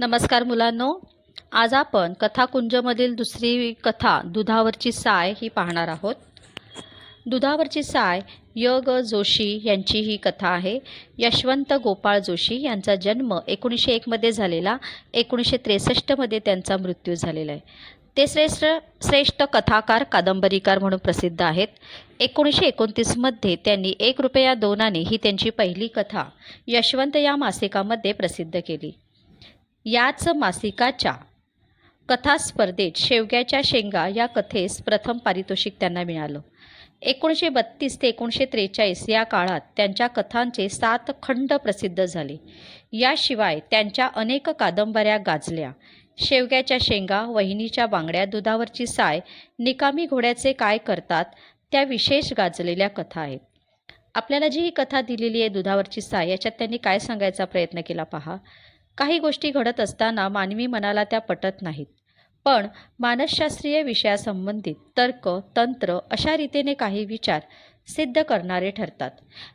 नमस्कार मुलांनो आज आपण कथाकुंजमधील दुसरी कथा दुधावरची साय ही पाहणार आहोत. दुधावरची साय य ग जोशी यांची ही कथा आहे. यशवंत गोपाळ जोशी यांचा जन्म एकोणीसशे एकमध्ये झालेला एकोणीसशे त्रेसष्टमध्ये त्यांचा मृत्यू झालेला आहे. ते श्रेष्ठ श्रेष्ठ कथाकार कादंबरीकार म्हणून प्रसिद्ध आहेत. एकोणीसशे एकोणतीसमध्ये त्यांनी एक रुपया दोनाने ही त्यांची पहिली कथा यशवंत या मासिकामध्ये प्रसिद्ध केली. याच मासिकाच्या कथा स्पर्धेत शेवग्याच्या शेंगा या कथेस प्रथम पारितोषिक त्यांना मिळालं. एकोणीसशे बत्तीस ते एकोणीसशे त्रेचाळीस या काळात त्यांच्या कथांचे सात खंड प्रसिद्ध झाले. याशिवाय त्यांच्या अनेक कादंबऱ्या गाजल्या. शेवग्याच्या शेंगा वहिनीच्या बांगड्या दुधावरची साय निकामी घोड्याचे काय करतात त्या विशेष गाजलेल्या कथा आहेत. आपल्याला जी ही कथा दिलेली आहे दुधावरची साय याच्यात त्यांनी काय सांगायचा प्रयत्न केला पहा? काही गोष्टी घडत असताना मानवी मनाला त्या पटत नाहीत. पण मानसशास्त्रीय विषयासंबंधित तर्क तंत्र अशा रीतीने काही विचार सिद्ध करणारे ठरतात.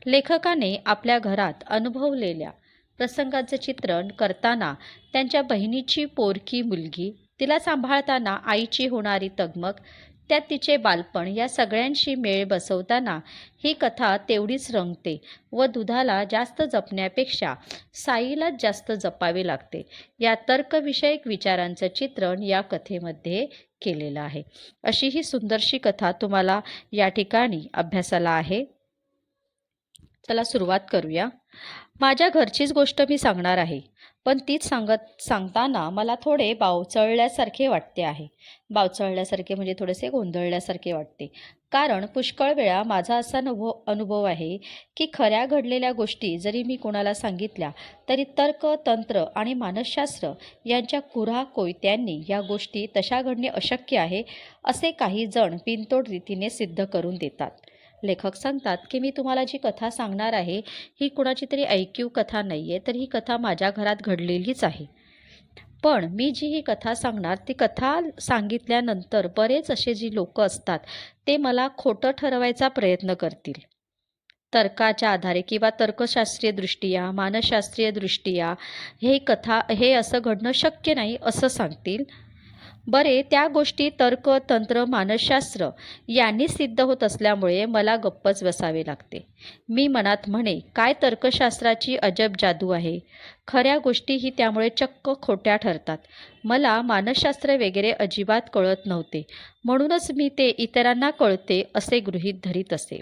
लेखकाने आपल्या घरात अनुभवलेल्या प्रसंगाचं चित्रण करताना त्यांच्या बहिणीची पोरकी मुलगी तिला सांभाळताना आईची होणारी तगमग त्यात तिचे बालपण या सगळ्यांशी मेळ बसवताना ही कथा तेवढीच रंगते व दुधाला जास्त जपण्यापेक्षा साईलाच जास्त जपावे लागते. या तर्कविषयक विचारांचं चित्रण या कथेमध्ये केलेलं आहे. अशी ही सुंदरशी कथा तुम्हाला या ठिकाणी अभ्यासाला आहे. चला सुरुवात करूया. माझ्या घरचीच गोष्ट मी सांगणार आहे. पण तीच सांगत सांगताना मला थोडे बावचळल्यासारखे वाटते आहे. बावचळल्यासारखे म्हणजे थोडेसे गोंधळल्यासारखे वाटते. कारण पुष्कळ वेळा माझा असा अनुभव अनुभव आहे की खऱ्या घडलेल्या गोष्टी जरी मी कोणाला सांगितल्या तरी तर्क तंत्र आणि मानसशास्त्र यांच्या कुऱ्हा कोयत्यांनी या गोष्टी तशा घडणे अशक्य आहे असे काही जण बिनतोड रीतीने सिद्ध करून देतात. लेखक सांगतात की मी तुम्हाला जी कथा सांगणार आहे ही कुणाची तरी ऐकीव कथा नाही आहे तर ही कथा माझ्या घरात घडलेलीच आहे. पण मी जी ही कथा सांगणार ती कथा सांगितल्यानंतर बरेच असे जी लोक असतात ते मला खोटं ठरवायचा प्रयत्न करतील. तर्काच्या आधारे किंवा तर्कशास्त्रीय दृष्ट्या मानसशास्त्रीय दृष्ट्या हे कथा हे असं घडणं शक्य नाही असं सांगतील. बरे त्या गोष्टी तर्क तंत्र मानसशास्त्र यांनी सिद्ध होत असल्यामुळे मला गप्पच बसावे लागते. मी मनात म्हणे काय तर्कशास्त्राची अजब जादू आहे? खऱ्या गोष्टीही त्यामुळे चक्क खोट्या ठरतात. मला मानसशास्त्र वगैरे अजिबात कळत नव्हते. म्हणूनच मी ते इतरांना कळते असे गृहीत धरीत असे.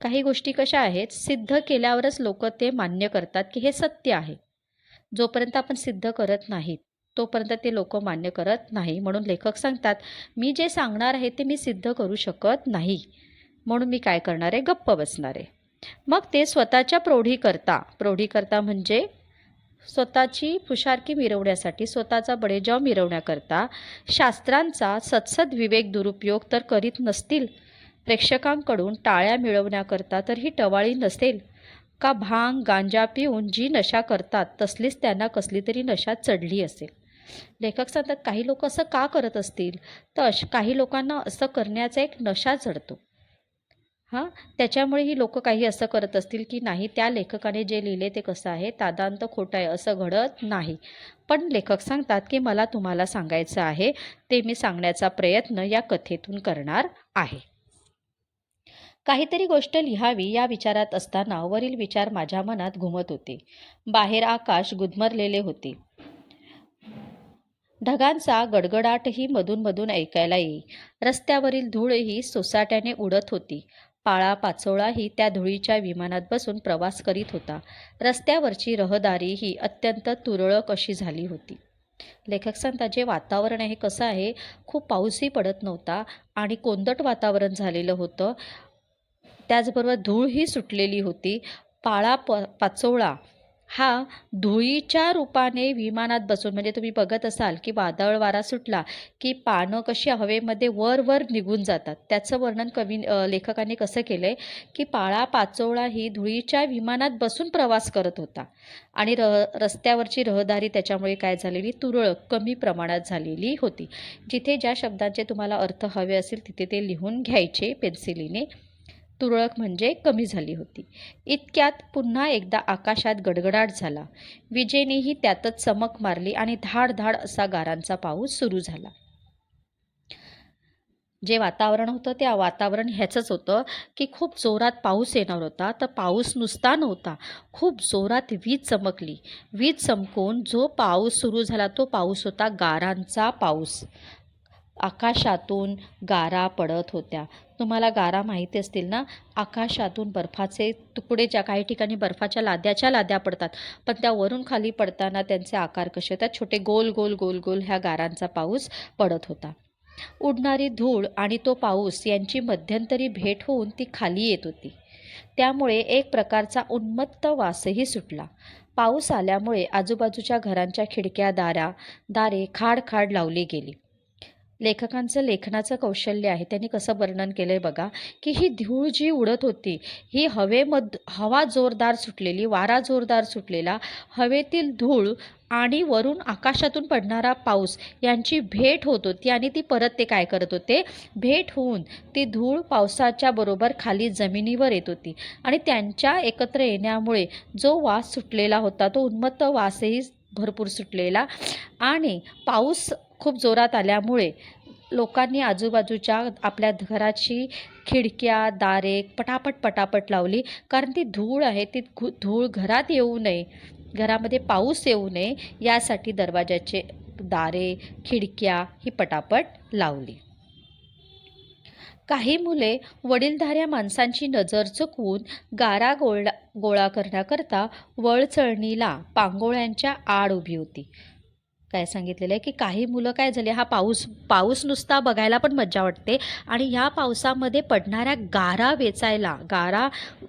काही गोष्टी कशा आहेत? सिद्ध केल्यावरच लोक ते मान्य करतात की हे सत्य आहे. जोपर्यंत आपण सिद्ध करत नाहीत तोपर्यंत ते लोक मान्य करत नाही. म्हणून लेखक सांगतात मी जे सांगणार आहे ते मी सिद्ध करू शकत नाही. म्हणून मी काय करणार? आहे गप्प बसणार. आहे मग ते स्वतःच्या प्रौढीकरता प्रौढीकरता म्हणजे स्वतःची फुशारकी मिरवण्यासाठी स्वतःचा बडेजाव मिरवण्याकरता शास्त्रांचा सत्सद विवेक दुरुपयोग तर करीत नसतील. प्रेक्षकांकडून टाळ्या मिळवण्याकरता तर ही टवाळी नसेल. का भांग गांजा पिऊन जी नशा करतात तसलीच त्यांना कसली तरी नशा चढली असेल. लेखक सांगतात काही लोक असं का करत असतील? तर काही लोकांना असं करण्याचा एक नशा चढतो. हां? त्याच्यामुळे ही लोक काही असं करत असतील की नाही त्या लेखकाने जे लिहिले ते कसं आहे? तादांत खोटं आहे असं घडत नाही. पण लेखक सांगतात की मला तुम्हाला सांगायचं आहे ते मी सांगण्याचा प्रयत्न या कथेतून करणार आहे. काहीतरी गोष्ट लिहावी या विचारात असताना वरील विचार माझ्या मनात घुमत होते. बाहेर आकाश गुदमरलेले होते. ढगांचा गडगडाटही मधून मधून ऐकायला येई. रस्त्यावरील धूळही सोसाट्याने उडत होती. पाळा पाचोळाही त्या धुळीच्या विमानात बसून प्रवास करीत होता. रस्त्यावरची रहदारी ही अत्यंत तुरळक अशी झाली होती. लेखक सांगतात जे वातावरण आहे कसं आहे खूप पाऊसही पडत नव्हता आणि कोंदट वातावरण झालेलं होतं. त्याचबरोबर धूळही सुटलेली होती. पाळा प पाचोळा हा धुळीच्या रूपाने विमानात बसून म्हणजे तुम्ही बघत असाल की वादळ वारा सुटला की पानं कशी हवेमध्ये वर वर निघून जातात. त्याचं वर्णन कवी लेखकाने कसं केलं आहे की पाळा पाचोळा ही धुळीच्या विमानात बसून प्रवास करत होता. आणि रह रस्त्यावरची रहदारी त्याच्यामुळे काय झालेली? तुरळक कमी प्रमाणात झालेली होती. जिथे ज्या शब्दांचे तुम्हाला अर्थ हवे असेल तिथे ते लिहून घ्यायचे पेन्सिलीने. तुरळक म्हणजे कमी झाली होती. इतक्यात पुन्हा एकदा आकाशात गडगडाट झाला. विजेनेही त्यातच चमक मारली आणि धाड धाड असा गारांचा पाऊस सुरू झाला. जे वातावरण होतं त्या वातावरण ह्याचंच होतं की खूप जोरात पाऊस येणार होता. तर पाऊस नुसता नव्हता. खूप जोरात वीज चमकली. वीज चमकून जो पाऊस सुरू झाला तो पाऊस होता गारांचा पाऊस. आकाशातून गारा पडत होत्या. तुम्हाला गारा माहिती असतील ना आकाशातून बर्फाचे तुकडे ज्या काही ठिकाणी बर्फाच्या लाद्याच्या लाद्या पडतात पण त्या वरून खाली पडताना त्यांचे आकार कसे होतात छोटे गोल गोल गोल गोल ह्या गारांचा पाऊस पडत होता. उडणारी धूळ आणि तो पाऊस यांची मध्यंतरी भेट होऊन ती खाली येत होती. त्यामुळे एक प्रकारचा उन्मत्त वासही सुटला. पाऊस आल्यामुळे आजूबाजूच्या घरांच्या खिडक्या दारा दारे खाड खाड लावली गेली. लेखकांचं लेखनाचं कौशल्य आहे. त्यांनी कसं वर्णन केलं आहे बघा की ही धूळ जी उडत होती ही हवेमध हवा जोरदार सुटलेली वारा जोरदार सुटलेला हवेतील धूळ आणि वरून आकाशातून पडणारा पाऊस यांची भेट होत होती आणि ती परत ते काय करत होते? भेट होऊन ती धूळ पावसाच्या बरोबर खाली जमिनीवर येत होती आणि त्यांच्या एकत्र येण्यामुळे जो वास सुटलेला होता तो उन्मत्त वासही भरपूर सुटलेला आणि पाऊस खूप जोरात आल्यामुळे लोकांनी आजूबाजूच्या आपल्या घराची खिडक्या दारे पटापट पटापट लावली. कारण ती धूळ आहे ती धूळ घरात येऊ नये घरामध्ये पाऊस येऊ नये यासाठी दरवाजाचे दारे खिडक्या ही पटापट लावली. काही मुले वडीलधाऱ्या माणसांची नजर चुकवून गारा गोळा गोळा करण्याकरता वळचळणीला पांगोळ्यांच्या आड उभी होती. काय सांगितलेलं आहे की काही मुलं काय झाले हा पाऊस पाऊस नुसता बघायला पण मज्जा वाटते. आणि ह्या पावसामध्ये पडणाऱ्या गारा वेचायला गारा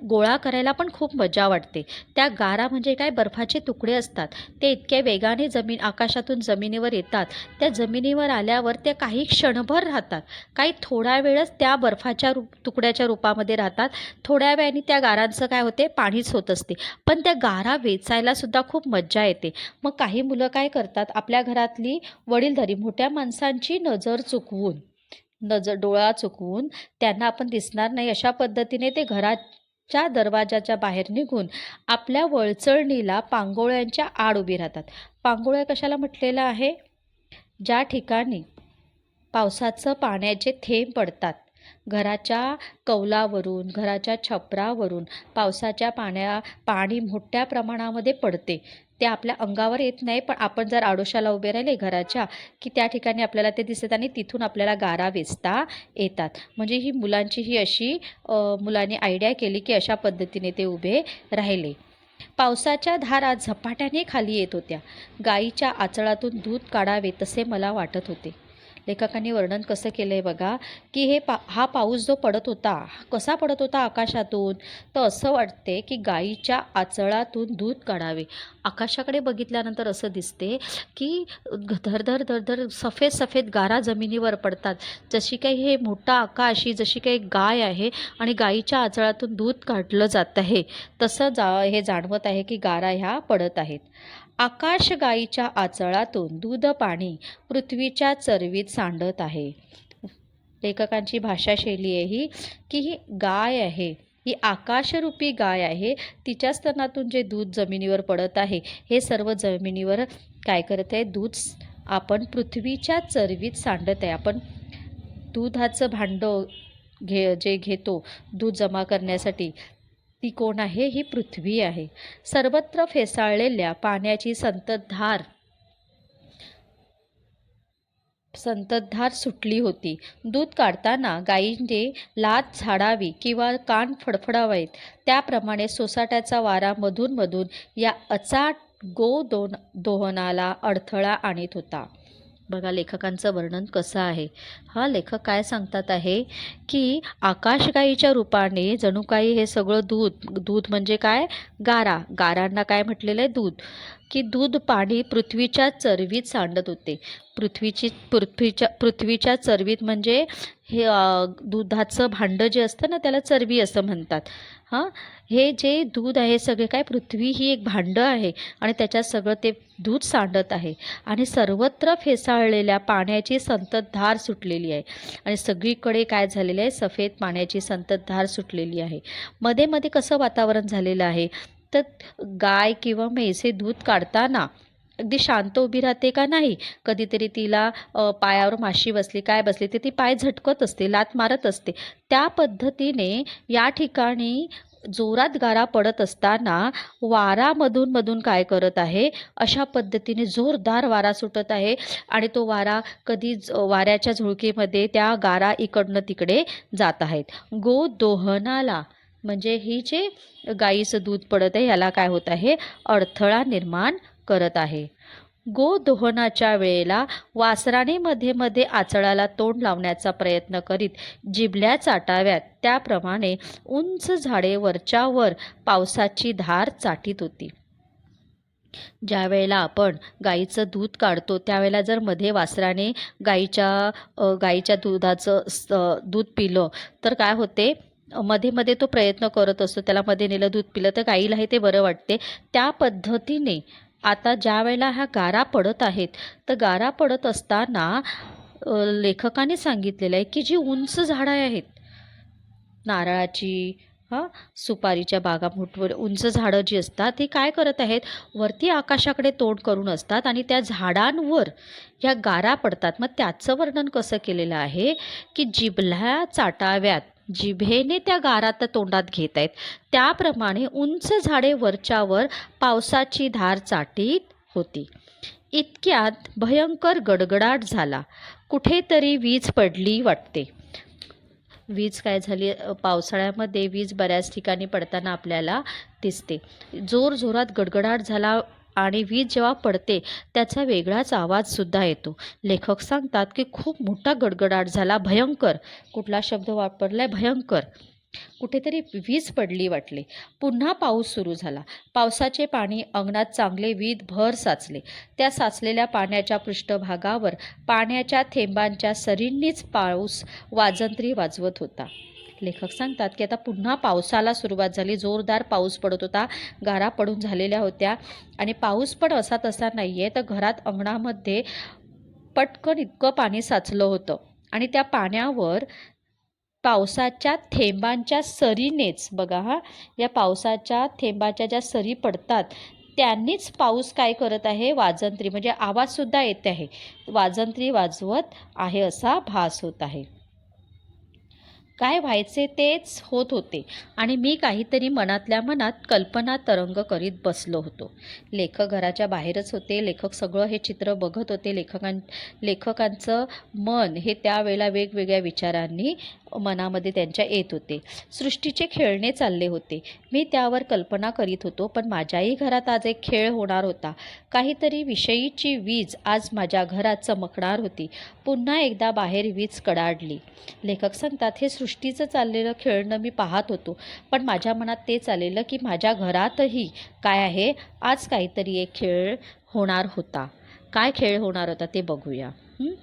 गोळा करायला पण खूप मजा वाटते. त्या गारा म्हणजे काय बर्फाचे तुकडे असतात. ते इतक्या वेगाने जमीन आकाशातून जमिनीवर येतात. त्या जमिनीवर आल्यावर त्या काही क्षणभर राहतात. काही थोडा वेळच त्या बर्फाच्या रूप तुकड्याच्या रूपामध्ये राहतात. थोड्या वेळाने त्या गारांचं काय होते पाणीच होत असते. पण त्या गारा वेचायला सुद्धा खूप मज्जा येते. मग काही मुलं काय करतात आपल्या आपल्या घरातली वडीलधारी मोठ्या माणसांची नजर चुकवून नजर डोळा चुकवून त्यांना आपण दिसणार नाही अशा पद्धतीने ते घराच्या दरवाजाच्या बाहेर निघून आपल्या वळचळणीला पांगोळ्यांच्या आड उभी राहतात. पांगोळ्या कशाला म्हटलेलं आहे? ज्या ठिकाणी पावसाचं पाण्याचे थेंब पडतात घराच्या कौलावरून घराच्या छपरावरून पावसाच्या पाण्या पाणी मोठ्या प्रमाणामध्ये पडते. ते आपल्या अंगावर येत नाही पण आपण जर आडोशाला उभे राहिले घराच्या की त्या ठिकाणी आपल्याला ते दिसत आणि तिथून आपल्याला गारा वेचता येतात. म्हणजे ही मुलांची ही अशी मुलांनी आयडिया केली की अशा पद्धतीने ते उभे राहिले. पावसाच्या धारा झपाट्याने खाली येत होत्या. गाईच्या आचळातून दूध काढावे तसे मला वाटत होते. लेखकांनी वर्णन कसं केलं आहे बघा की हे पा हा पाऊस जो पडत होता कसा पडत होता आकाशातून? तर असं वाटते की गाईच्या आचळातून दूध काढावे. आकाशाकडे बघितल्यानंतर असं दिसते की धरधर धरधर सफेद सफेद गारा जमिनीवर पडतात. जशी काही हे मोठा आकाश ही जशी काही गाय आहे आणि गाईच्या आचळातून दूध काढलं जात आहे तसं जा हे जाणवत आहे की गारा ह्या पडत आहेत. आकाश गाईच्या आचळातून दूध पाणी पृथ्वीच्या चरवीत सांडत आहे. लेखकांची भाषाशैली आहे ही की ही गाय आहे. ही आकाशरूपी गाय आहे. तिच्या स्तनातून जे दूध जमिनीवर पडत आहे हे सर्व जमिनीवर काय करत आहे? दूध आपण पृथ्वीच्या चरवीत सांडत आहे. आपण दुधाचं भांडं घे जे घेतो दूध जमा करण्यासाठी ती कोण आहे? ही पृथ्वी आहे. सर्वत्र फेसाळलेल्या पाण्याची संततधार संततधार सुटली होती. दूध काढताना गायींनी लात झाडावी किंवा कान फडफडावेत. त्याप्रमाणे सोसाट्याचा वारा मधून मधून या अचाट गो दोन दोहनाला अडथळा आणत होता. बघा लेखकांचं वर्णन कसं आहे. हा लेखक काय सांगतात आहे की आकाशगाईच्या रूपाने जणू काही हे सगळं दूध दूध म्हणजे काय? गारा. गारांना काय म्हटलेलं आहे? दूध. की दूध पाणी पृथ्वीच्या चरवीत सांडत होते. पृथ्वीची पृथ्वीच्या पृथ्वीच्या चरवीत म्हणजे हे दुधाचं भांडं जे असतं ना त्याला चरबी असं म्हणतात. हां? हे जे दूध आहे सगळे काय पृथ्वी ही एक भांडं आहे आणि त्याच्यात सगळं ते दूध सांडत आहे. आणि सर्वत्र फेसाळलेल्या पाण्याची संततधार सुटलेली आहे. आणि सगळीकडे काय झालेलं आहे? सफेद पाण्याची संततधार सुटलेली आहे. मध्ये मध्ये कसं वातावरण झालेलं आहे? तर गाय किंवा म्हैसे दूध काढताना अगदी शांत उभी राहते का नाही? कधीतरी तिला पायावर माशी बसली काय बसली तर ती पाय झटकत असते लात मारत असते. त्या पद्धतीने या ठिकाणी जोरात गारा पडत असताना वारा मधून मधून काय करत आहे? अशा पद्धतीने जोरदार वारा सुटत आहे आणि तो वारा कधी वाऱ्याच्या झुळकीमध्ये त्या गारा इकडनं तिकडे जात आहेत. गो दोहनाला म्हणजे ही जे गाईचं दूध पडत आहे याला काय होत आहे? अडथळा निर्माण करत आहे. गो दोहनाच्या वेळेला वासराने मध्ये मध्ये आचळाला तोंड लावण्याचा प्रयत्न करीत जिबल्या चाटाव्यात. त्याप्रमाणे उंच झाडे वरच्यावर पावसाची धार चाटीत होती. ज्या वेळेला आपण गाईचं दूध काढतो त्यावेळेला जर मध्ये वासराने गाईच्या गाईच्या दुधाचं दूध पिलं तर काय होते? मध्ये मध्ये तो प्रयत्न करत असतो. त्याला मध्ये नेलं दूध पिलं तर गाईलाही ते बरं वाटते. त्या पद्धतीने आता ज्या वेळेला ह्या गारा पडत आहेत तर गारा पडत असताना लेखकाने सांगितलेलं आहे की जी उंच झाडं आहेत नारळाची हां सुपारीच्या बागा मोठवर उंच झाडं जी असतात ती काय करत आहेत वरती आकाशाकडे तोंड करून असतात आणि त्या झाडांवर ह्या गारा पडतात. मग त्याचं वर्णन कसं केलेलं आहे की जिभल्या चाटाव्यात जिभेने त्या गारात तोंडात घेत आहेत. त्याप्रमाणे उंच झाडे वरच्यावर पावसाची धार चाटीत होती. इतक्यात भयंकर गडगडाट झाला. कुठेतरी वीज पडली वाटते. वीज काय झाली? पावसाळ्यामध्ये वीज बऱ्याच ठिकाणी पडताना आपल्याला दिसते. जोर जोरात गडगडाट झाला. आणि वीज जेव्हा पडते त्याचा वेगळाच आवाजसुद्धा येतो. लेखक सांगतात की खूप मोठा गडगडाट झाला भयंकर. कुठला शब्द वापरला आहे भयंकर. कुठेतरी वीज पडली वाटले. पुन्हा पाऊस सुरू झाला. पावसाचे पाणी अंगणात चांगले वीज भर साचले. त्या साचलेल्या पाण्याच्या पृष्ठभागावर पाण्याच्या थेंबांच्या सरींनीच पाऊस वाजंत्री वाजवत होता. लेखक सांगतात की आता पुन्हा पावसाला सुरुवात झाली. जोरदार पाऊस पडत होता. गारा पडून झालेल्या होत्या. आणि पाऊस पण असा तसा नाही आहे तर घरात अंगणामध्ये पटकन इतकं पाणी साचलं होतं. आणि त्या पाण्यावर पावसाच्या थेंबांच्या सरीनेच बघा हा या पावसाच्या थेंबाच्या ज्या सरी पडतात त्यांनीच पाऊस काय करत आहे? वाजंत्री म्हणजे आवाजसुद्धा येते आहे. वाजंत्री वाजवत आहे असा भास होत आहे. काय व्हायचे तेच होत होते. आणि मी काहीतरी मनातल्या मनात कल्पना तरंग करीत बसलो होतो. लेखक घराच्या बाहेरच होते. लेखक सगळं हे चित्र बघत होते. लेखकां लेखकांचं मन हे त्यावेळेला वेगवेगळ्या विचारांनी मनामध्ये त्यांच्या येत होते. सृष्टीचे खेळणे चालले होते. मी त्यावर कल्पना करीत होतो पण माझ्याही घरात आज एक खेळ होणार होता. काहीतरी विषयीची वीज आज माझ्या घरात चमकणार होती. पुन्हा एकदा बाहेर वीज कडाडली. लेखक सांगतात हे सृष्टीचं चाललेलं खेळणं मी पाहत होतो पण माझ्या मनात ते चाललेलं की माझ्या घरातही काय आहे? आज काहीतरी एक खेळ होणार होता. काय खेळ होणार होता ते बघूया. हं?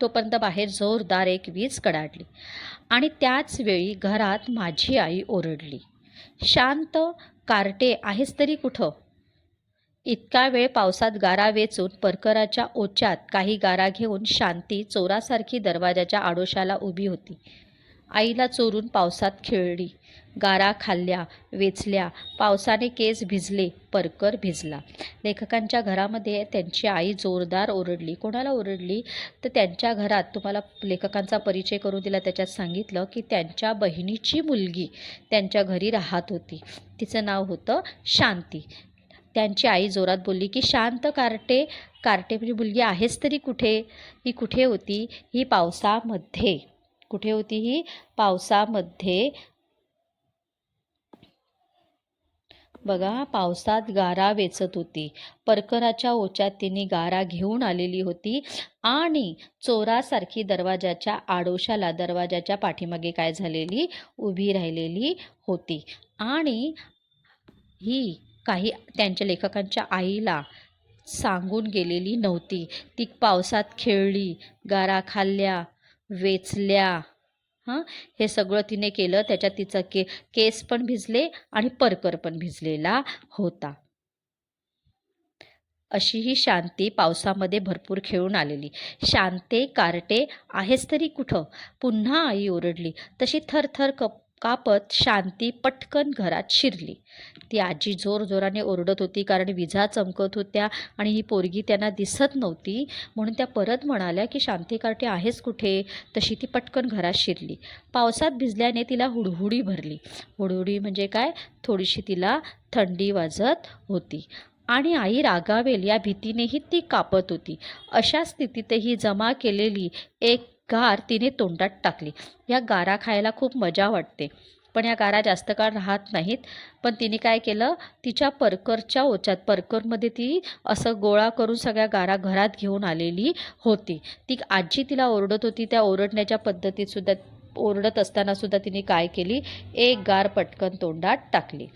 तोपर्यंत बाहेर जोरदार एक वीज कडाडली. आणि त्याच वेळी घरात माझी आई ओरडली. शांत कार्टे आहेस तरी कुठं? इतका वेळ पावसात गारा वेचून परकराच्या ओच्यात काही गारा घेऊन शांती चोरासारखी दरवाजाच्या आडोशाला उभी होती. आईला चोरून पावसात खेळली. गारा खाल्ल्या वेचल्या पावसाने केस भिजले परकर भिजला. लेखकांच्या घरामध्ये त्यांची आई जोरदार ओरडली. कोणाला ओरडली? तर त्यांच्या घरात. तुम्हाला लेखकांचा परिचय करून दिला. त्याच्यात सांगितलं की त्यांच्या बहिणीची मुलगी त्यांच्या घरी राहत होती. तिचं नाव होतं शांती. त्यांची आई जोरात बोलली की शांत कार्टे कार्टे म्हणजे मुलगी आहेच तरी कुठे? ही कुठे होती? ही पावसामध्ये. कुठे होती ही? पावसामध्ये बघा पावसात गारा वेचत होती. परकराच्या ओच्यात तिने गारा घेऊन आलेली होती आणि चोरासारखी दरवाजाच्या आडोशाला दरवाजाच्या पाठीमागे काय झालेली? उभी राहिलेली होती. आणि ही काही त्यांच्या लेखकांच्या आईला सांगून गेलेली नव्हती. ती पावसात खेळली गारा खाल्ल्या वेचल्या हां? हे सगळं तिने केलं. त्याच्यात तिचं के केस पण भिजले आणि परकर पण भिजलेला होता. अशी ही शांती पावसामध्ये भरपूर खेळून आलेली. शांते कार्टे आहेस तरी कुठं? पुन्हा आई ओरडली. तशी थरथर कप कापत शांती पटकन घरात शिरली. ती आजी जोरजोराने ओरडत होती कारण विजा चमकत होत्या आणि ही पोरगी त्यांना दिसत नव्हती. म्हणून त्या परत म्हणाल्या की शांती कार्टे आहेच कुठे? तशी ती पटकन घरात शिरली. पावसात भिजल्याने तिला हुडहुडी भरली. हुडहुडी म्हणजे काय? थोडीशी तिला थंडी वाजत होती. आणि आई रागावेल या भीतीनेही ती कापत होती. अशा स्थितीतही जमा केलेली एक गार तिने तोंडात टाकली. या गारा खायला खूप मजा वाटते. पण या गारा जास्त काळ राहत नाहीत. पण तिने काय केलं? तिच्या परकरच्या ओच्यात परकरमध्ये ती असं गोळा करून सगळ्या गारा घरात घेऊन आलेली होती. ती आजी तिला ओरडत होती. त्या ओरडण्याच्या पद्धतीतसुद्धा ओरडत असतानासुद्धा तिने काय केली? एक गार पटकन तोंडात टाकली.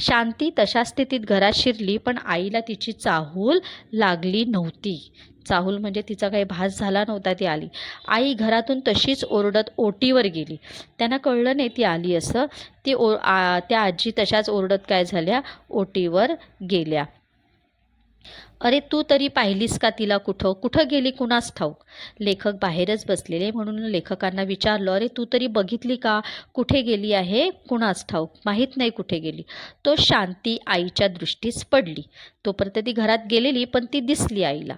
शांती तशा स्थितीत घरात शिरली पण आईला तिची चाहूल लागली नव्हती. चाहूल म्हणजे तिचा काही भास झाला नव्हता ती आली. आई घरातून तशीच ओरडत ओटीवर गेली. त्यांना कळलं नाही ती आली असं. ती ओ आ त्या आजी तशाच ओरडत काय झाल्या? ओटीवर गेल्या. अरे तू तरी पाहिलीस का तिला कुठं? कुठं गेली कुणास ठाऊक? लेखक बाहेरच बसलेले म्हणून लेखकांना विचारलं अरे तू तरी बघितली का कुठे गेली आहे? कुणास ठाऊक? माहीत नाही कुठे गेली. तो शांती आईच्या दृष्टीस पडली. तोपर्यंत ती घरात गेलेली पण ती दिसली आईला.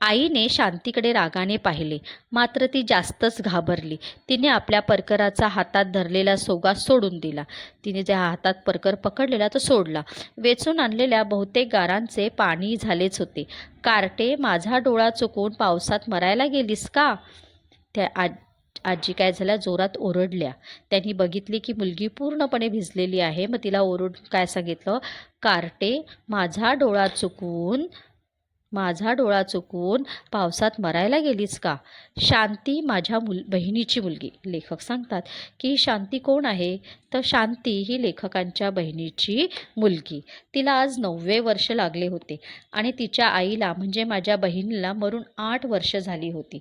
आईने शांतीकडे रागाने पाहिले. मात्र ती जास्तच घाबरली. तिने आपल्या परकराचा हातात धरलेला सोगा सोडून दिला. तिने ज्या हातात परकर पकडलेला तो सोडला. वेचून आणलेल्या बहुतेक गारांचे पाणी झालेच होते. कार्टे माझा डोळा चुकवून पावसात मरायला गेलीस का? त्या आज आजी काय झाल्या जोरात ओरडल्या. त्यांनी बघितली की मुलगी पूर्णपणे भिजलेली आहे. मग तिला ओरड काय सांगितलं? कार्टे माझा डोळा चुकवून माझा डोळा चुकवून पावसात मरायला गेलीस का? शांती माझ्या मुल बहिणीची मुलगी. लेखक सांगतात की ही शांती कोण आहे? तर शांती ही लेखकांच्या बहिणीची मुलगी. तिला आज नववे वर्ष लागले होते आणि तिच्या आईला म्हणजे माझ्या बहिणीला मरून आठ वर्ष झाली होती.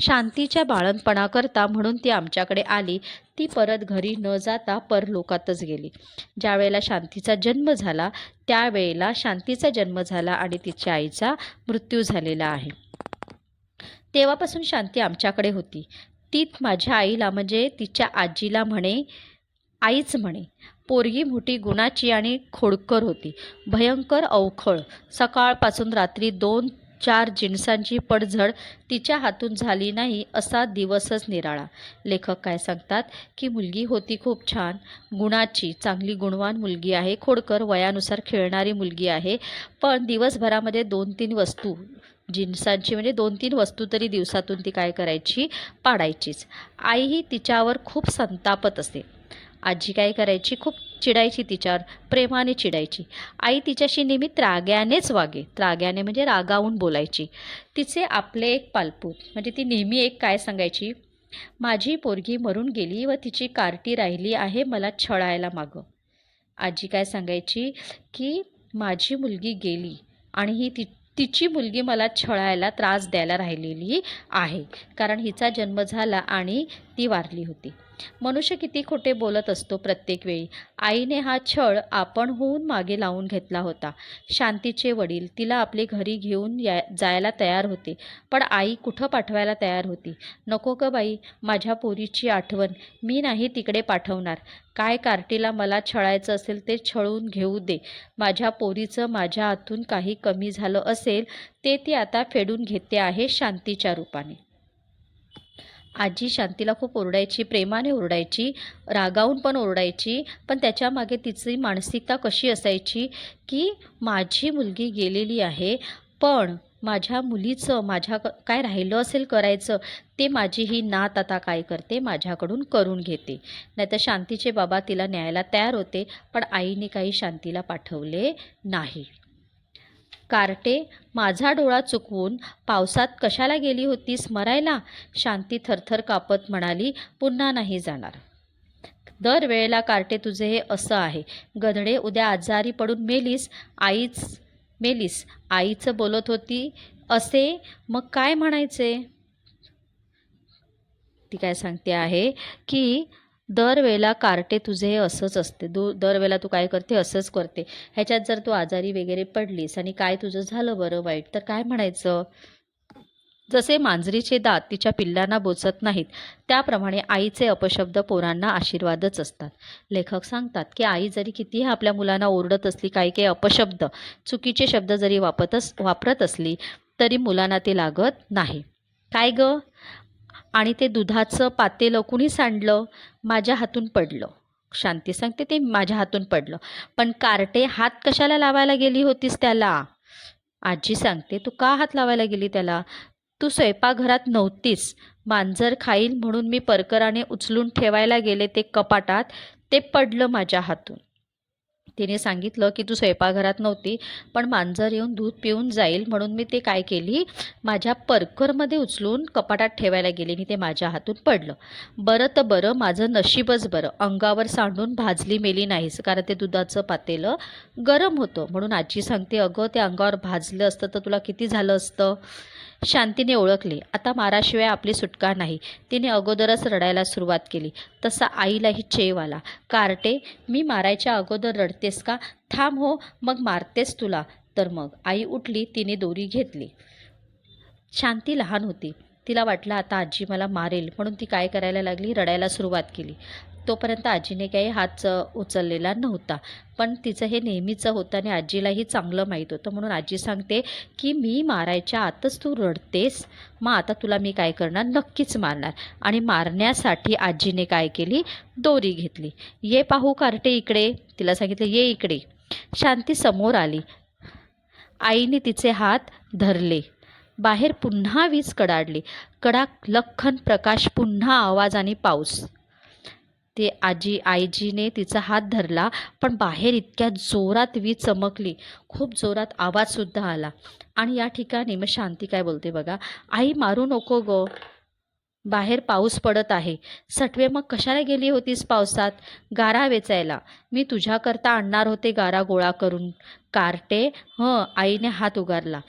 शांतीच्या बाळणपणाकरता म्हणून ती आमच्याकडे आली. ती परत घरी न जाता परलोकातच गेली. ज्यावेळेला शांतीचा जन्म झाला त्यावेळेला शांतीचा जन्म झाला आणि तिच्या आईचा मृत्यू झालेला आहे. तेव्हापासून शांती आमच्याकडे होती. ती माझ्या आईला म्हणजे तिच्या आजीला म्हणे आईच म्हणे. पोरगी मोठी गुणाची आणि खोडकर होती. भयंकर अवखळ. सकाळपासून रात्री दोन चार जिन्सांची पडझड तिच्या हातून झाली नाही असा दिवसच निराळा. लेखक काय सांगतात? की मुलगी होती खूप छान. गुणाची चांगली गुणवान मुलगी आहे. खोडकर वयानुसार खेळणारी मुलगी आहे. पण दिवसभरामध्ये दोन तीन वस्तू जिन्सांची म्हणजे दोन तीन वस्तू तरी दिवसातून ती काय करायची? पाडायचीच. आईही तिच्यावर खूप संतापत असते. आजी काय करायची? खूप चिडायची तिच्यावर प्रेमाने चिडायची. आई तिच्याशी नेहमी त्राग्यानेच वागे. त्राग्याने म्हणजे रागावून बोलायची. तिचे आपले एक पालपूत म्हणजे ती नेहमी एक काय सांगायची? माझी पोरगी मरून गेली व तिची कार्टी राहिली आहे मला छळायला मागं. आजी काय सांगायची? की माझी मुलगी गेली आणि ही ति तिची मुलगी मला छळायला त्रास द्यायला राहिलेली आहे. कारण हिचा जन्म झाला आणि ती वारली होती. मनुष्य किती खोटे बोलत असतो प्रत्येक वेळी. आईने हा छळ आपण होऊन मागे लावून घेतला होता. शांतीचे वडील तिला आपले घरी घेऊन या जायला तयार होते. पण आई कुठं पाठवायला तयार होती? नको ग बाई माझ्या पोरीची आठवण. मी नाही तिकडे पाठवणार. काय कार्टीला मला छळायचं असेल ते छळून घेऊ दे. माझ्या पोरीचं माझ्या हातून काही कमी झालं असेल ते ती आता फेडून घेते आहे शांतीच्या रूपाने. आजी शांतीला खूप ओरडायची प्रेमाने ओरडायची रागावून पण ओरडायची पण त्याच्यामागे तिची मानसिकता कशी असायची की माझी मुलगी गेलेली आहे पण माझ्या मुलीचं माझ्या काय राहिलं असेल करायचं ते माझी ही नात आता काय करते माझ्याकडून करून घेते. नाहीतर शांतीचे बाबा तिला न्यायला तयार होते पण आईने काही शांतीला पाठवले नाही. कार्टे माझा डोळा चुकवून पावसात कशाला गेली होतीस मरायला? शांती थरथर कापत म्हणाली पुन्हा नाही जाणार. दरवेळेला कार्टे तुझे हे असं आहे. गधडे उद्या आजारी पडून मेलीस आईच मेलीस आईचं बोलत होती असे? मग काय म्हणायचे? ती काय सांगते आहे की दरवेळेला कार्टे तुझे हे असंच असते. दू दरवेळेला तू काय करते असंच करते. ह्याच्यात जर तू आजारी वगैरे पडलीस आणि काय तुझं झालं बरं वाईट तर काय म्हणायचं? जसे मांजरीचे दात तिच्या पिल्लांना बोचत नाहीत त्याप्रमाणे आईचे अपशब्द पोरांना आशीर्वादच असतात. लेखक सांगतात की आई जरी कितीही आपल्या मुलांना ओरडत असली काही काही अपशब्द चुकीचे शब्द जरी वापरत वापरत असली तरी मुलांना ते लागत नाही. काय गं? आणि ते दुधाचं पातेलं कुणी सांडलं माझ्या हातून पडलं. शांती सांगते ते माझ्या हातून पडलं. पण कार्टे हात कशाला लावायला गेली होतीस त्याला? आजी सांगते तू का हात लावायला गेली त्याला? तू स्वयंपाकघरात नव्हतीस. मांजर खाईल म्हणून मी परकराने उचलून ठेवायला गेले ते कपाटात ते पडलं माझ्या हातून. तिने सांगितलं की तू स्वयंपाकघरात नव्हती पण मांजर येऊन दूध पिऊन जाईल म्हणून मी ते काय केली? माझ्या परकरमध्ये उचलून कपाटात ठेवायला गेली. आणि ते माझ्या हातून पडलं. बरं तर बरं माझं नशीबच बरं. अंगावर सांडून भाजली मेली नाहीस कारण ते दुधाचं पातेलं गरम होतं. म्हणून आजी सांगते अगं ते अंगावर भाजलं असतं तर तुला किती झालं असतं? शांतीने ओळखले. आता माराशिवाय आपली सुटका नाही. तिने अगोदरच रडायला सुरुवात केली. तसा आईलाही चेव आला. कार्टे मी मारायच्या अगोदर रडतेस का? थांब हो मग मारतेस तुला. तर मग आई उठली तिने दोरी घेतली. शांती लहान होती. तिला वाटलं आता आजी मला मारेल म्हणून ती काय करायला लागली? रडायला सुरुवात केली. तोपर्यंत आजीने काही हात उचललेला नव्हता. पण तिचं हे नेहमीचं होतं आणि आजीलाही चांगलं माहीत होतं. म्हणून आजी सांगते की मी मारायच्या आतच तू रडतेस. मग आता तुला मी काय करणार? नक्कीच मारणार. आणि मारण्यासाठी आजीने काय केली? दोरी घेतली. ये पाहू कार्टे इकडे. तिला सांगितलं ये इकडे. शांती समोर आली. आईने तिचे हात धरले. बाहेर पुन्हा वीज कडाडली. कडाक लख्खन प्रकाश पुन्हा आवाज आणि पाऊस. ते आजी आईजीने तिचा हात धरला पण बाहेर इतक्या जोरात वीज चमकली. खूप जोरात आवाजसुद्धा आला. आणि या ठिकाणी मग शांती काय बोलते बघा? आई मारू नको गो. बाहेर पाऊस पडत आहे. सटवे मग कशाला गेली होतीस पावसात? गारा वेचायला. मी तुझ्याकरता आणणार होते गारा गोळा करून. कारटे? हं. आईने हात उगारला.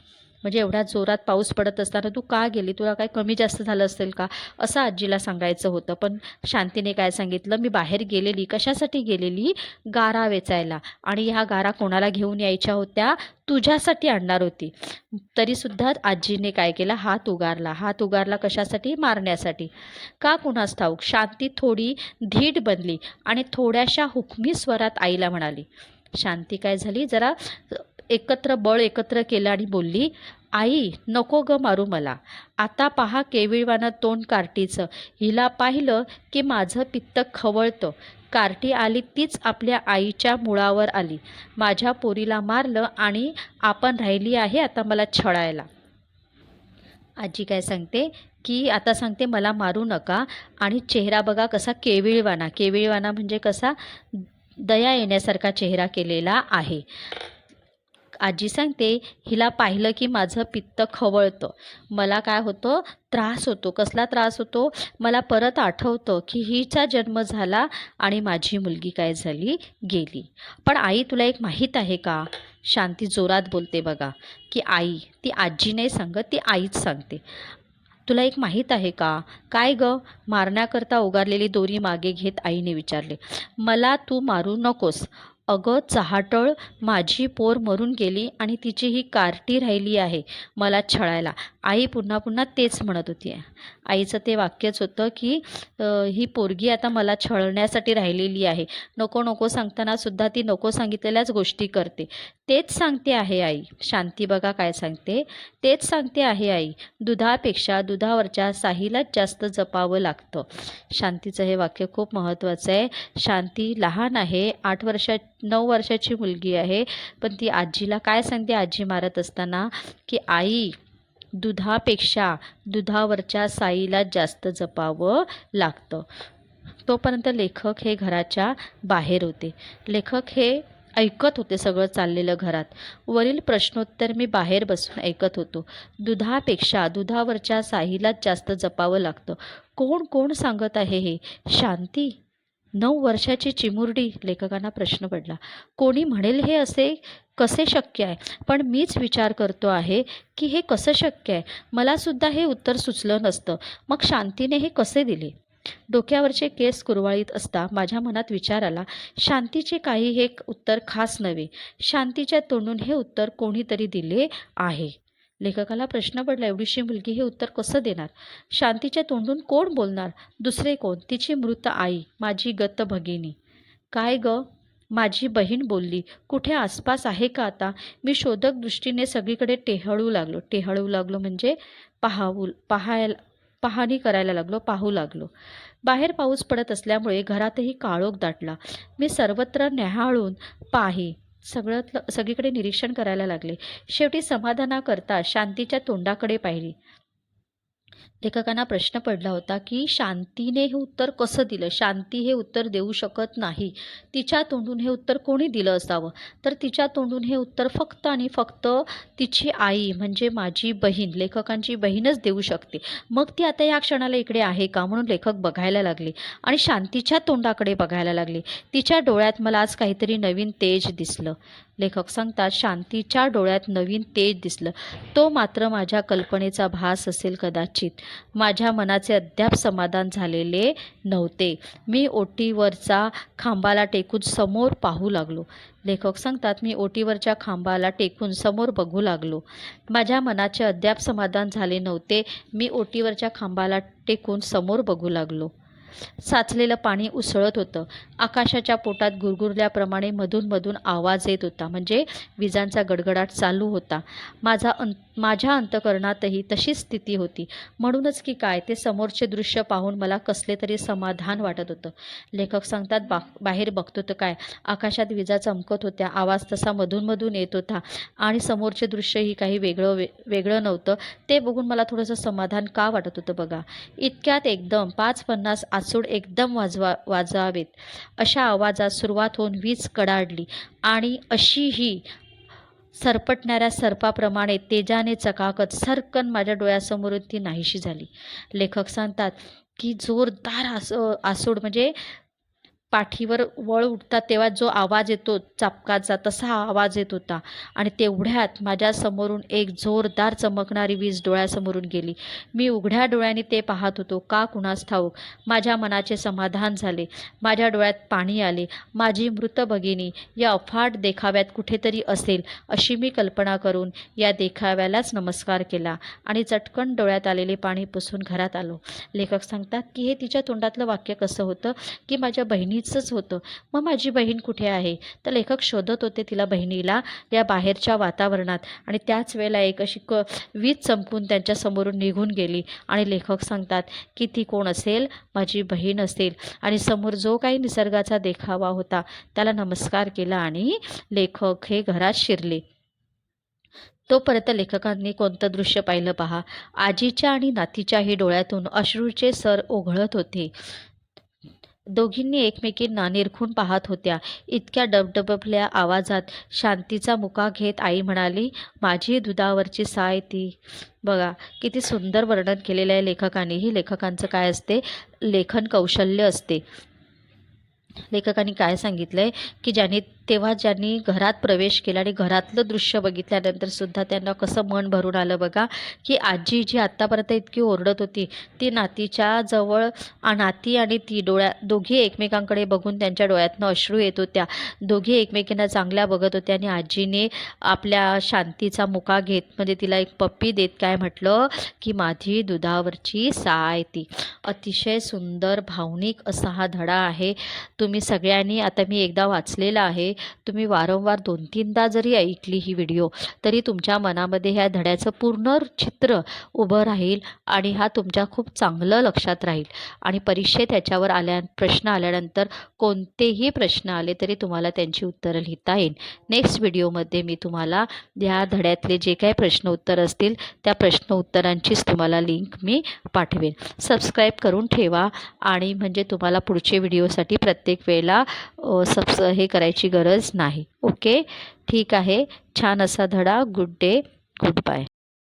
म्हणजे एवढ्या जोरात पाऊस पडत असताना तू का गेली? तुला काय कमी जास्त झालं असेल का? असं आजीला सांगायचं होतं. पण शांतीने काय सांगितलं? मी बाहेर गेलेली. कशासाठी गेलेली? गारा वेचायला. आणि ह्या गारा कोणाला घेऊन यायच्या होत्या? तुझ्यासाठी आणणार होती. तरीसुद्धा आजीने काय केला? हात उगारला. हात उगारला कशासाठी? मारण्यासाठी. का कुणास ठाऊक? शांती थोडी धीट बनली आणि थोड्याशा हुकमी स्वरात आईला म्हणाली शांती काय झाली? जरा एकत्र बळ एकत्र केलं आणि बोलली आई नको ग मारू मला. आता पहा केविळवानं तोंड कार्टीचं. हिला पाहिलं की माझं पित्त खवळतं. कार्टी आली तीच आपल्या आईच्या मुळावर आली. माझ्या पोरीला मारलं आणि आपण राहिली आहे आता मला छळायला. आजी काय सांगते? की आता सांगते मला मारू नका आणि चेहरा बघा कसा केविळवाना. केविळवाना म्हणजे कसा दया येण्यासारखा चेहरा केलेला आहे. आजी सांगते हिला पाहिलं की माझं पित्त खवळतं. मला काय होतं? त्रास होतो. कसला त्रास होतो? मला परत आठवतं की हिचा जन्म झाला आणि माझी मुलगी काय झाली? गेली. पण आई तुला एक माहीत आहे का शांती जोरात बोलते बघा की आई ती आजी नाही सांगत ती आईच सांगते. तुला एक माहीत आहे का? काय ग? मारण्याकरता उगारलेली दोरी मागे घेत आईने विचारले मला तू मारू नकोस. अगं चहाटळ माझी पोर मरून गेली आणि तिची ही कार्टी राहिली आहे मला छळायला. आई पुन्हा पुन्हा तेच म्हणत होती. आईचं ते वाक्यच होतं की ही पोरगी आता मला छळण्यासाठी राहिलेली आहे. नको नको सांगताना सुद्धा ती नको सांगितलेल्याच गोष्टी करते. तेच सांगते आहे आई. शांती बघा काय सांगते. तेच सांगते आहे आई. दुधापेक्षा दुधावरच्या साहीलाच जास्त जपावं लागतं. शांतीचं हे वाक्य खूप महत्त्वाचं आहे. शांती लहान आहे. आठ वर्षा नऊ वर्षाची मुलगी आहे. पण ती आजीला काय सांगते? आजी मारत असताना की आई दुधापेक्षा दुधावरच्या साईला जास्त जपावं लागतं. तोपर्यंत लेखक हे घराच्या बाहेर होते. लेखक हे ऐकत होते सगळं चाललेलं घरात. वरील प्रश्नोत्तर मी बाहेर बसून ऐकत होतो. दुधापेक्षा दुधावरच्या साईलाच जास्त जपावं लागतं. कोण कोण सांगत आहे हे? शांती? नऊ वर्षाची चिमुरडी लेखकांना प्रश्न पडला. कोणी म्हणेल हे असे कसे शक्य आहे? पण मीच विचार करतो आहे की हे कसं शक्य आहे? मलासुद्धा हे उत्तर सुचलं नसतं. मग शांतीने हे कसे दिले? डोक्यावरचे केस कुरवाळीत असता माझ्या मनात विचार आला शांतीचे काही हे उत्तर खास नव्हे. शांतीच्या तोंडून हे उत्तर कोणीतरी दिले आहे. लेखकाला प्रश्न पडला एवढीशी मुलगी हे उत्तर कसं देणार? शांतीच्या तोंडून कोण बोलणार? दुसरे कोण? तिची मृत आई माझी गत भगिनी. काय ग? माझी बहीण बोलली कुठे आसपास आहे का आता? मी शोधक दृष्टीने सगळीकडे टेहळू लागलो टेहळू लागलो म्हणजे पाहावू पाहायला पाहणी करायला लागलो पाहू लागलो. बाहेर पाऊस पडत असल्यामुळे घरातही काळोख दाटला. मी सर्वत्र न्याहाळून पाही सगळं सगळीकडे निरीक्षण करायला लागले. शेवटी समाधानाकरता शांतीच्या तोंडाकडे पाहिली. लेखकांना प्रश्न पडला होता की शांतीने हे उत्तर कसं दिलं? शांती हे उत्तर देऊ शकत नाही. तिच्या तोंडून हे उत्तर कोणी दिलं असावं? तर तिच्या तोंडून हे उत्तर फक्त आणि फक्त तिची आई म्हणजे माझी बहीण लेखकांची बहीणच देऊ शकते. मग ती आता या क्षणाला इकडे आहे का? म्हणून लेखक बघायला लागले आणि शांतीच्या तोंडाकडे बघायला लागले. तिच्या डोळ्यात मला आज काहीतरी नवीन तेज दिसलं. लेखक सांगतात शांतीच्या डोळ्यात नवीन तेज दिसलं. तो मात्र माझ्या कल्पनेचा भास असेल कदाचित. माझ्या मनाचे अद्याप समाधान झालेले नव्हते. मी ओटीवरचा खांबाला टेकून समोर पाहू लागलो. लेखक सांगतात मी ओटीवरच्या खांबाला टेकून समोर बघू लागलो. माझ्या मनाचे अद्याप समाधान झाले नव्हते. मी ओटीवरच्या खांबाला टेकून समोर बघू लागलो. साचलेलं पाणी उसळत होतं. आकाशाच्या पोटात गुरगुरल्याप्रमाणे मधूनमधून आवाज येत होता. म्हणजे विजांचा गडगडाट चालू होता. माझा अंत माझ्या अंतकरणातही तशीच स्थिती होती. म्हणूनच की काय ते समोरचे दृश्य पाहून मला कसले तरी समाधान वाटत होतं. लेखक सांगतात बा बाहेर बघतो तर काय आकाशात विजा चमकत होत्या आवाज तसा मधूनमधून येत होता आणि समोरचे दृश्यही काही वेगळं वे वेगळं नव्हतं. ते बघून मला थोडंसं समाधान का वाटत होतं बघा. इतक्यात एकदम पाच पन्नास आसूड एकदम वाजवा वाजावेत अशा आवाजात सुरुवात होऊन वीज कडाडली आणि अशी ही सरपटणाऱ्या सर्पाप्रमाणे तेजाने चकाकत सरकन माझ्या डोळ्यासमोरून ती नाहीशी झाली. लेखक सांगतात की जोरदार आस आसूड म्हणजे पाठीवर वळ उठतात तेव्हा जो आवाज येतो चापकाचा तसा आवाज येत होता. आणि तेवढ्यात माझ्या समोरून एक जोरदार चमकणारी वीज डोळ्यासमोरून गेली. मी उघड्या डोळ्याने ते पाहत होतो. का कुणास ठाऊक? माझ्या मनाचे समाधान झाले. माझ्या डोळ्यात पाणी आले. माझी मृत भगिनी या अफाट देखाव्यात कुठेतरी असेल अशी मी कल्पना करून या देखाव्यालाच नमस्कार केला आणि चटकन डोळ्यात आलेले पाणी पुसून घरात आलो. लेखक सांगतात की हे तिच्या तोंडातलं वाक्य कसं होतं? की माझ्या बहिणी बहिणीचंच होतं. मग माझी बहीण कुठे आहे? तर लेखक शोधत होते तिला बहिणीला या बाहेरच्या वातावरणात. आणि त्याच वेळेला एक अशी क वीज चमकून त्यांच्यासमोरून निघून गेली. आणि लेखक सांगतात की ती कोण असेल? माझी बहीण असेल. आणि समोर जो काही निसर्गाचा देखावा होता त्याला नमस्कार केला आणि लेखक हे घरात शिरले. तोपर्यंत लेखकांनी कोणतं दृश्य पाहिलं पहा? आजीच्या आणि नातीच्याही डोळ्यातून अश्रूचे सर ओघळत होते. दोघींनी एकमेकींना निरखून पाहत होत्या. इतक्या डबडबल्या आवाजात शांतीचा मुका घेत आई म्हणाली माझी दुधावरची साय ती. बघा किती सुंदर वर्णन केलेलं आहे लेखकांनीही लेखकांचं काय असते? लेखन कौशल्य असते. लेखकांनी काय सांगितलं आहे की ज्यांनी तेव्हा ज्यांनी घरात प्रवेश केला आणि घरातलं दृश्य बघितल्यानंतर सुद्धा त्यांना कसं मन भरून आलं बघा की आजी जी आत्तापर्यंत इतकी ओरडत होती ती नातीच्या जवळ नाती आणि ती डोळ्या दोघी एकमेकांकडे बघून त्यांच्या डोळ्यातनं अश्रू येत होत्या. दोघी एकमेकींना चांगल्या बघत होत्या आणि आजीने आपल्या शांतीचा मुका घेत म्हणजे तिला एक पप्पी देत काय म्हटलं की माझी दुधावरची साय ती. अतिशय सुंदर भावनिक असा हा धडा आहे. तुम्ही सगळ्यांनी आता मी एकदा वाचलेला आहे तुम्ही वारंवार दोन तीनदा जरी ऐकली ही व्हिडिओ तरी तुमच्या मनामध्ये ह्या धड्याचं पूर्ण चित्र उभं राहील आणि हा तुमच्या खूप चांगलं लक्षात राहील. आणि परीक्षेत त्याच्यावर आल्या प्रश्न आल्यानंतर कोणतेही प्रश्न आले तरी तुम्हाला त्यांची उत्तरं लिहिता येईल. नेक्स्ट व्हिडिओमध्ये मी तुम्हाला ह्या धड्यातले जे काही प्रश्न उत्तर असतील त्या प्रश्न उत्तरांचीच तुम्हाला लिंक मी पाठवेन. सबस्क्राईब करून ठेवा आणि म्हणजे तुम्हाला पुढचे व्हिडिओसाठी प्रत्येक वेळेला सबस हे करायची गरज गरज नाही. ओके? ठीक आहे. छान असा धडा. Good day good bye